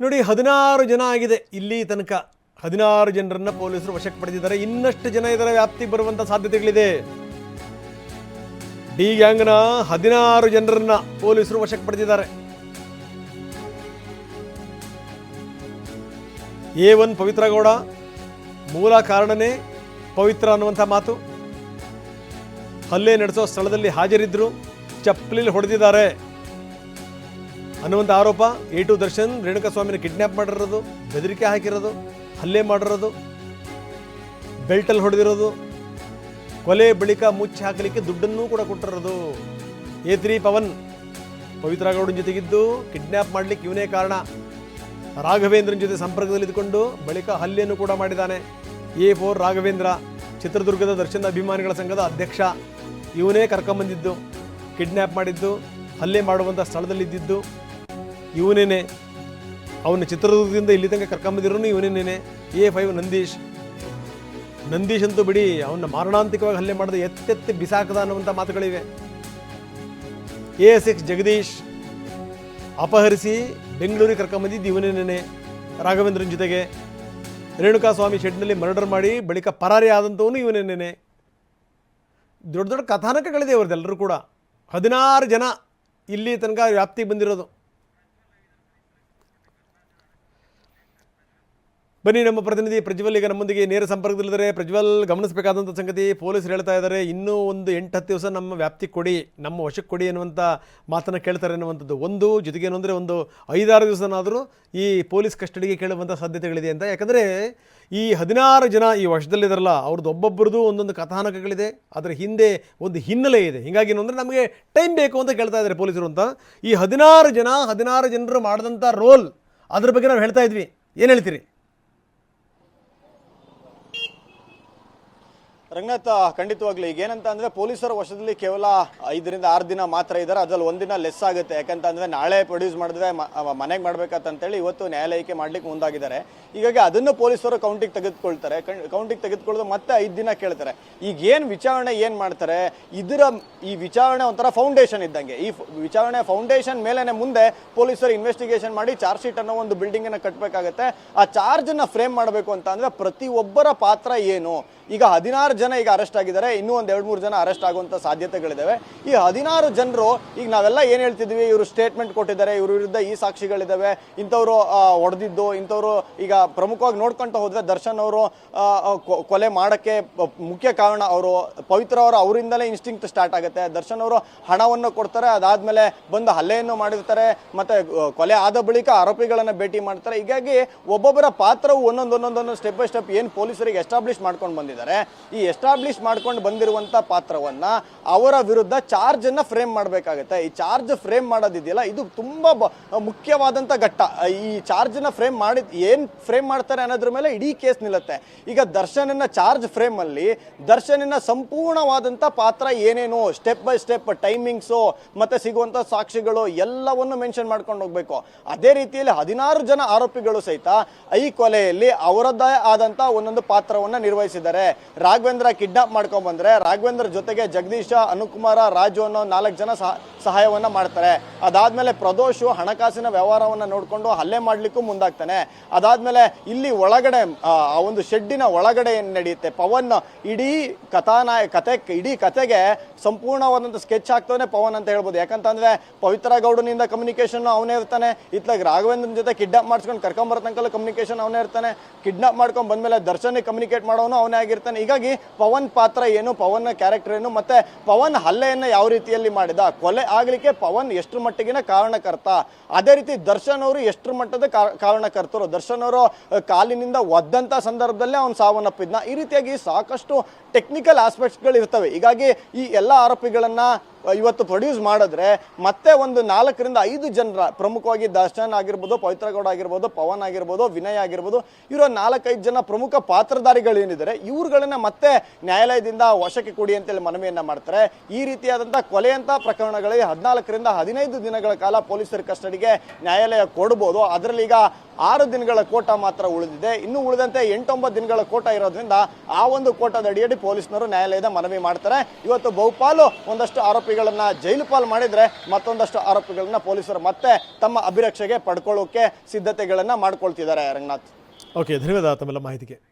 ನೋಡಿ, ಹದಿನಾರು ಜನ ಆಗಿದೆ. ಇಲ್ಲಿ ತನಕ ಹದಿನಾರು ಜನರನ್ನ ಪೊಲೀಸರು ವಶಕ್ಕೆ ಪಡೆದಿದ್ದಾರೆ. ಇನ್ನಷ್ಟು ಜನ ಇದರ ವ್ಯಾಪ್ತಿ ಬರುವಂತ ಸಾಧ್ಯತೆಗಳಿದೆ. ಡಿ ಗ್ಯಾಂಗ್ನ ಹದಿನಾರು ಜನರನ್ನ ಪೊಲೀಸರು ವಶಕ್ಕೆ ಪಡೆದಿದ್ದಾರೆ. ಎ ಒನ್ ಪವಿತ್ರಗೌಡ, ಮೂಲ ಕಾರಣನೇ ಪವಿತ್ರ ಅನ್ನುವಂಥ ಮಾತು. ಹಲ್ಲೆ ನಡೆಸೋ ಸ್ಥಳದಲ್ಲಿ ಹಾಜರಿದ್ರು, ಚಪ್ಪಲಿಲಿ ಹೊಡೆದಿದ್ದಾರೆ. ಅನ್ನುವಂಥ ಆರೋಪ, ಎ ಟು ದರ್ಶನ್ ರೇಣುಕಾಸ್ವಾಮಿನ ಕಿಡ್ನ್ಯಾಪ್ ಮಾಡಿರೋದು, ಬೆದರಿಕೆ ಹಾಕಿರೋದು, ಹಲ್ಲೆ ಮಾಡಿರೋದು, ಬೆಲ್ಟಲ್ಲಿ ಹೊಡೆದಿರೋದು, ಕೊಲೆ ಬಳಿಕ ಮುಚ್ಚಿ ಹಾಕಲಿಕ್ಕೆ ದುಡ್ಡನ್ನೂ ಕೂಡ ಕೊಟ್ಟಿರೋದು. ಎ ತ್ರೀ ಪವನ್ ಪವಿತ್ರ ಗೌಡನ ಜೊತೆಗಿದ್ದು ಕಿಡ್ನ್ಯಾಪ್ ಮಾಡಲಿಕ್ಕೆ ಇವನೇ ಕಾರಣ. ರಾಘವೇಂದ್ರನ ಜೊತೆ ಸಂಪರ್ಕದಲ್ಲಿ ಇದ್ಕೊಂಡು ಬಳಿಕ ಹಲ್ಲೆಯನ್ನು ಕೂಡ ಮಾಡಿದ್ದಾನೆ. ಎ ಫೋರ್ ರಾಘವೇಂದ್ರ, ಚಿತ್ರದುರ್ಗದ ದರ್ಶನ ಅಭಿಮಾನಿಗಳ ಸಂಘದ ಅಧ್ಯಕ್ಷ. ಇವನೇ ಕರ್ಕೊಂಬಂದಿದ್ದು ಕಿಡ್ನ್ಯಾಪ್ ಮಾಡಿದ್ದು, ಹಲ್ಲೆ ಮಾಡುವಂಥ ಸ್ಥಳದಲ್ಲಿದ್ದಿದ್ದು. ಇವನೇನೆ. ಅವನ ಚಿತ್ರದುರ್ಗದಿಂದ ಇಲ್ಲಿ ತನಕ ಕರ್ಕೊಂಬಂದಿರೋನು ಇವನೇನೇನೆ. A five Nandish. ನಂದೀಶ್ ಅಂತೂ ಬಿಡಿ, ಅವನ್ನ ಮಾರಣಾಂತಿಕವಾಗಿ ಹಲ್ಲೆ ಮಾಡಿದ ಎತ್ತೆತ್ತಿ ಬಿಸಾಕದ ಅನ್ನುವಂಥ ಮಾತುಗಳಿವೆ. ಎ ಸಿಕ್ಸ್ ಜಗದೀಶ್ ಅಪಹರಿಸಿ ಬೆಂಗಳೂರಿಗೆ ಕರ್ಕೊಂಬಂದಿದ್ದು ಇವನೇನೇನೆ. ರಾಘವೇಂದ್ರನ ಜೊತೆಗೆ. ರೇಣುಕಾಸ್ವಾಮಿ ಶೆಡ್ನಲ್ಲಿ ಮರ್ಡರ್ ಮಾಡಿ ಬಳಿಕ ಪರಾರಿ ಆದಂಥವನು ಇವನೇನೇನೆ. ದೊಡ್ಡ ದೊಡ್ಡ ಕಥಾನಕಗಳಿದೆ ಅವ್ರದ್ದೆಲ್ಲರೂ ಕೂಡ. ಹದಿನಾರು ಜನ ಇಲ್ಲಿ ತನಕ ವ್ಯಾಪ್ತಿಗೆ ಬಂದಿರೋದು. ಬನ್ನಿ, ನಮ್ಮ ಪ್ರತಿನಿಧಿ ಪ್ರಜ್ವಲ್ ಈಗ ನಮ್ಮೊಂದಿಗೆ ನೇರ ಸಂಪರ್ಕದಲ್ಲಿದ್ದಾರೆ. ಪ್ರಜ್ವಲ್ ಗಮನಿಸಬೇಕಾದಂಥ ಸಂಗತಿ ಪೊಲೀಸರು ಹೇಳ್ತಾ ಇದ್ದಾರೆ, ಇನ್ನೂ ಒಂದು ಎಂಟು ಹತ್ತು ದಿವಸ ನಮ್ಮ ವ್ಯಾಪ್ತಿ ಕೊಡಿ, ನಮ್ಮ ವಶಕ್ಕೆ ಕೊಡಿ ಎನ್ನುವಂಥ ಮಾತನ್ನು ಕೇಳ್ತಾರೆ ಅನ್ನುವಂಥದ್ದು ಒಂದು, ಜೊತೆಗೆ ಅಂದರೆ ಒಂದು ಐದಾರು ದಿವಸನಾದರೂ ಈ ಪೊಲೀಸ್ ಕಸ್ಟಡಿಗೆ ಕೇಳುವಂಥ ಸಾಧ್ಯತೆಗಳಿದೆ ಅಂತ. ಯಾಕಂದರೆ ಈ ಹದಿನಾರು ಜನ ಈ ವಶದಲ್ಲಿದ್ದಾರಲ್ಲ ಅವ್ರದ್ದು ಒಬ್ಬೊಬ್ಬರದು ಒಂದೊಂದು ಕಥಾನಕಗಳಿದೆ. ಅದರ ಹಿಂದೆ ಒಂದು ಹಿನ್ನೆಲೆ ಇದೆ. ಹೀಗಾಗಿ ಏನು ಅಂದರೆ ನಮಗೆ ಟೈಮ್ ಬೇಕು ಅಂತ ಕೇಳ್ತಾ ಇದ್ದಾರೆ ಪೊಲೀಸರು ಅಂತ. ಈ ಹದಿನಾರು ಜನ, ಹದಿನಾರು ಜನರು ಮಾಡಿದಂಥ ರೋಲ್, ಅದ್ರ ಬಗ್ಗೆ ನಾವು ಹೇಳ್ತಾ ಇದ್ವಿ. ಏನು ಹೇಳ್ತೀರಿ? ರಂಗನಾಥ್, ಖಂಡಿತವಾಗ್ಲಿ ಈಗ ಏನಂತ ಅಂದ್ರೆ ಪೊಲೀಸರ ವಶದಲ್ಲಿ ಕೇವಲ ಐದರಿಂದ ಆರು ದಿನ ಮಾತ್ರ ಇದ್ದಾರೆ. ಅದ್ರಲ್ಲಿ ಒಂದಿನ ಲೆಸ್ ಆಗುತ್ತೆ. ಯಾಕಂತ ಅಂದ್ರೆ ನಾಳೆ ಪ್ರೊಡ್ಯೂಸ್ ಮಾಡಿದ್ರೆ ಮನೆಗೆ ಮಾಡ್ಬೇಕಂತೇಳಿ ಇವತ್ತು ನ್ಯಾಯಾಲಯಕ್ಕೆ ಮಾಡ್ಲಿಕ್ಕೆ ಮುಂದಾಗಿದ್ದಾರೆ. ಹೀಗಾಗಿ ಅದನ್ನು ಪೊಲೀಸರು ಕೌಂಟಿಗೆ ತೆಗೆದುಕೊಳ್ತಾರೆ. ಕೌಂಟಿಗೆ ತೆಗೆದುಕೊಳ್ಳೋದು ಮತ್ತೆ ಐದು ದಿನ ಕೇಳ್ತಾರೆ. ಈಗ ಏನ್ ವಿಚಾರಣೆ ಏನ್ ಮಾಡ್ತಾರೆ? ಇದರ ಈ ವಿಚಾರಣೆ ಒಂಥರ ಫೌಂಡೇಶನ್ ಇದ್ದಂಗೆ. ಈ ವಿಚಾರಣೆ ಫೌಂಡೇಶನ್ ಮೇಲೆನೆ ಮುಂದೆ ಪೊಲೀಸರು ಇನ್ವೆಸ್ಟಿಗೇಷನ್ ಮಾಡಿ ಚಾರ್ಜ್ ಶೀಟ್ ಅನ್ನೋ ಒಂದು ಬಿಲ್ಡಿಂಗ್ ಅನ್ನ ಕಟ್ಟಬೇಕಾಗತ್ತೆ ಆ ಚಾರ್ಜ್ ಅನ್ನ ಫ್ರೇಮ್ ಮಾಡಬೇಕು ಅಂತ ಅಂದ್ರೆ ಪ್ರತಿ ಒಬ್ಬರ ಪಾತ್ರ ಏನು? ಈಗ ಹದಿನಾರು ಜನ ಈಗ ಅರೆಸ್ಟ್ ಆಗಿದ್ದಾರೆ. ಇನ್ನೂ ಒಂದು ಎರಡು ಮೂರು ಜನ ಅರೆಸ್ಟ್ ಆಗುವಂತ ಸಾಧ್ಯತೆಗಳಿದ್ದಾವೆ ಈ ಹದಿನಾರು ಜನರು ಈಗ ನಾವೆಲ್ಲ ಏನ್ ಹೇಳ್ತಿದ್ವಿ? ಇವರು ಸ್ಟೇಟ್ಮೆಂಟ್ ಕೊಟ್ಟಿದ್ದಾರೆ. ಇವ್ರ ವಿರುದ್ಧ ಈ ಸಾಕ್ಷಿಗಳಿದ್ದಾವೆ ಇಂಥವ್ರು ಹೊಡೆದಿದ್ದು ಇಂಥವ್ರು ಈಗ ಪ್ರಮುಖವಾಗಿ ನೋಡ್ಕೊಂತ ಹೋದ್ರೆ ದರ್ಶನ್ ಅವರು ಕೊಲೆ ಮಾಡಕ್ಕೆ ಮುಖ್ಯ ಕಾರಣ ಅವರು. ಪವಿತ್ರ ಅವರು ಅವರಿಂದಲೇ ಇನ್ಸ್ಟಿಂಕ್ಟ್ ಸ್ಟಾರ್ಟ್ ಆಗುತ್ತೆ. ದರ್ಶನ್ ಅವರು ಹಣವನ್ನು ಕೊಡ್ತಾರೆ. ಅದಾದ್ಮೇಲೆ ಬಂದು ಹಲ್ಲೆಯನ್ನು ಮಾಡಿರ್ತಾರೆ. ಮತ್ತೆ ಕೊಲೆ ಆದ ಬಳಿಕ ಆರೋಪಿಗಳನ್ನ ಭೇಟಿ ಮಾಡ್ತಾರೆ. ಹೀಗಾಗಿ ಒಬ್ಬೊಬ್ಬರ ಪಾತ್ರವು ಒಂದೊಂದು ಒಂದೊಂದೊಂದು ಸ್ಟೆಪ್ ಬೈ ಸ್ಟೆಪ್ ಏನು ಪೊಲೀಸರಿಗೆ ಎಸ್ಟಾಬ್ಲಿಷ್ ಮಾಡ್ಕೊಂಡು ಬಂದಿದ್ದಾರೆ. ಈ ಎಸ್ಟಾಬ್ಲಿಷ್ ಮಾಡ್ಕೊಂಡು ಬಂದಿರುವಂತ ಪಾತ್ರವನ್ನ ಅವರ ವಿರುದ್ಧ ಚಾರ್ಜ್ ಅನ್ನ ಫ್ರೇಮ್ ಮಾಡಬೇಕಾಗುತ್ತೆ. ಈ ಚಾರ್ಜ್ ಫ್ರೇಮ್ ಮಾಡೋದಿದೆಯಲ್ಲ, ಇದು ತುಂಬಾ ಮುಖ್ಯವಾದಂತ ಘಟ್ಟ. ಈ ಚಾರ್ಜ್ನ ಫ್ರೇಮ್ ಮಾಡಿ ಏನ್ ಫ್ರೇಮ್ ಮಾಡ್ತಾರೆ ಅನ್ನೋದ್ರ ಮೇಲೆ ಇಡೀ ಕೇಸ್ ನಿಲ್ಲುತ್ತೆ. ಈಗ ದರ್ಶನನ ಚಾರ್ಜ್ ಫ್ರೇಮ್ ಅಲ್ಲಿ ದರ್ಶನಿನ ಸಂಪೂರ್ಣವಾದಂತ ಪಾತ್ರ ಏನೇನು, ಸ್ಟೆಪ್ ಬೈ ಸ್ಟೆಪ್ ಟೈಮಿಂಗ್ಸು, ಮತ್ತೆ ಸಿಗುವಂತ ಸಾಕ್ಷಿಗಳು ಎಲ್ಲವನ್ನು ಮೆನ್ಷನ್ ಮಾಡ್ಕೊಂಡು ಹೋಗ್ಬೇಕು. ಅದೇ ರೀತಿಯಲ್ಲಿ ಹದಿನಾರು ಜನ ಆರೋಪಿಗಳು ಸಹಿತ ಈ ಕೊಲೆಯಲ್ಲಿ ಅವರದ್ದೇ ಆದಂತ ಒಂದೊಂದು ಪಾತ್ರವನ್ನ ನಿರ್ವಹಿಸಿದ್ದಾರೆ. ರಾಘವೇಂದ್ರ ಕಿಡ್ನಾಪ್ ಮಾಡ್ಕೊಂಡ್ ಬಂದ್ರೆ ರಾಘವೇಂದ್ರ ಜೊತೆಗೆ ಜಗದೀಶ, ಅನುಕುಮಾರ, ರಾಜು ಅನ್ನೋ ನಾಲ್ಕು ಜನ ಸಹ ಸಹಾಯವನ್ನ ಮಾಡ್ತಾರೆ. ಅದಾದ್ಮೇಲೆ ಪ್ರದೋಷು ಹಣಕಾಸಿನ ವ್ಯವಹಾರವನ್ನ ನೋಡ್ಕೊಂಡು ಹಲ್ಲೆ ಮಾಡ್ಲಿಕ್ಕೂ ಮುಂದಾಗ್ತಾನೆ. ಅದಾದ್ಮೇಲೆ ಇಲ್ಲಿ ಒಳಗಡೆ, ಆ ಒಂದು ಶೆಡ್ಡಿನ ಒಳಗಡೆ ಏನ್ ನಡೆಯುತ್ತೆ? ಪವನ್ ಇಡೀ ಕಥಾನಾಯ ಕತೆ, ಇಡೀ ಕತೆಗೆ ಸಂಪೂರ್ಣವಾದಂತ ಸ್ಕೆಚ್ ಆಗ್ತವೇ ಪವನ್ ಅಂತ ಹೇಳ್ಬೋದು. ಯಾಕಂತಂದ್ರೆ ಪವಿತ್ರ ಗೌಡನಿಂದ ಕಮ್ಯುನಿಕೇಶನ್ ಅವನೇ ಇರ್ತಾನೆ. ಇತ್ಲಾಗ ರಾಘವೇಂದ್ರನ ಜೊತೆ ಕಿಡ್ನಾಪ್ ಮಾಡಿಸ್ಕೊಂಡು ಕರ್ಕೊಂಬರೋ ತನಕ ಕಮ್ಯುನಿಕೇಶನ್ ಅವನೇ ಇರ್ತಾನೆ. ಕಿಡ್ನಾಪ್ ಮಾಡ್ಕೊಂಡ್ ಬಂದ್ಮೇಲೆ ದರ್ಶನಿಗೆ ಕಮ್ಯುನಿಕೇಟ್ ಮಾಡೋನು ಅವನೇ ಆಗಿರ್ತಾನೆ. ಹೀಗಾಗಿ ಪವನ್ ಪಾತ್ರ ಏನು ಪವನ್ ಕ್ಯಾರೆಕ್ಟರ್ ಏನು, ಮತ್ತೆ ಪವನ್ ಹಲ್ಲೆಯನ್ನ ಯಾವ ರೀತಿಯಲ್ಲಿ ಮಾಡಿದ? ಕೊಲೆ ಆಗ್ಲಿಕ್ಕೆ ಪವನ್ ಎಷ್ಟು ಮಟ್ಟಿಗಿನ ಕಾರಣಕರ್ತ? ಅದೇ ರೀತಿ ದರ್ಶನ್ ಅವರು ಎಷ್ಟು ಮಟ್ಟದ ಕಾರಣಕರ್ತರು? ದರ್ಶನ್ ಅವರು ಕಾಲಿನಿಂದ ಒದ್ದಂತ ಸಂದರ್ಭದಲ್ಲೇ ಅವ್ನು ಸಾವನ್ನಪ್ಪಿದ್ನ. ಈ ರೀತಿಯಾಗಿ ಸಾಕಷ್ಟು ಟೆಕ್ನಿಕಲ್ ಆಸ್ಪೆಕ್ಟ್ಸ್ಗಳು ಇರ್ತವೆ ಹೀಗಾಗಿ ಈ ಎಲ್ಲ ಆರೋಪಿಗಳನ್ನ ಇವತ್ತು ಪ್ರೊಡ್ಯೂಸ್ ಮಾಡಿದ್ರೆ ಮತ್ತೆ ಒಂದು ನಾಲ್ಕರಿಂದ ಐದು ಜನರ, ಪ್ರಮುಖವಾಗಿ ದರ್ಶನ್ ಆಗಿರ್ಬೋದು, ಪವಿತ್ರಗೌಡ ಆಗಿರ್ಬೋದು, ಪವನ್ ಆಗಿರ್ಬೋದು, ವಿನಯ್ ಆಗಿರ್ಬೋದು, ಇರೋ ನಾಲ್ಕೈದು ಜನ ಪ್ರಮುಖ ಪಾತ್ರಧಾರಿಗಳು ಏನಿದ್ದಾರೆ ಇವ್ರುಗಳನ್ನ ಮತ್ತೆ ನ್ಯಾಯಾಲಯದಿಂದ ವಶಕ್ಕೆ ಕೊಡಿ ಅಂತೇಳಿ ಮನವಿಯನ್ನ ಮಾಡ್ತಾರೆ. ಈ ರೀತಿಯಾದಂತಹ ಕೊಲೆಯಂತಹ ಪ್ರಕರಣಗಳಿಗೆ ಹದಿನಾಲ್ಕರಿಂದ ಹದಿನೈದು ದಿನಗಳ ಕಾಲ ಪೊಲೀಸರ ಕಸ್ಟಡಿಗೆ ನ್ಯಾಯಾಲಯ ಕೊಡ್ಬೋದು. ಅದರಲ್ಲಿ ಈಗ ಆರು ದಿನಗಳ ಕೋಟ ಮಾತ್ರ ಉಳಿದಿದೆ. ಇನ್ನು ಉಳಿದಂತೆ ಎಂಟೊಂಬತ್ತು ದಿನಗಳ ಕೋಟ ಇರೋದ್ರಿಂದ ಆ ಒಂದು ಕೋಟದ ಅಡಿಯಲ್ಲಿ ಪೊಲೀಸ್ನವರು ನ್ಯಾಯಾಲಯದ ಮನವಿ ಮಾಡ್ತಾರೆ. ಇವತ್ತು ಬಹುಪಾಲು ಒಂದಷ್ಟು ಆರೋಪಿಗಳನ್ನ ಜೈಲು ಪಾಲು ಮಾಡಿದ್ರೆ ಮತ್ತೊಂದಷ್ಟು ಆರೋಪಿಗಳನ್ನ ಪೊಲೀಸರು ಮತ್ತೆ ತಮ್ಮ ಅಭಿರಕ್ಷೆಗೆ ಪಡ್ಕೊಳ್ಳೋಕೆ ಸಿದ್ಧತೆಗಳನ್ನ ಮಾಡ್ಕೊಳ್ತಿದ್ದಾರೆ ರಂಗನಾಥ್. ಓಕೆ ಧನ್ಯವಾದ ತಮ್ಮೆಲ್ಲ ಮಾಹಿತಿಗೆ.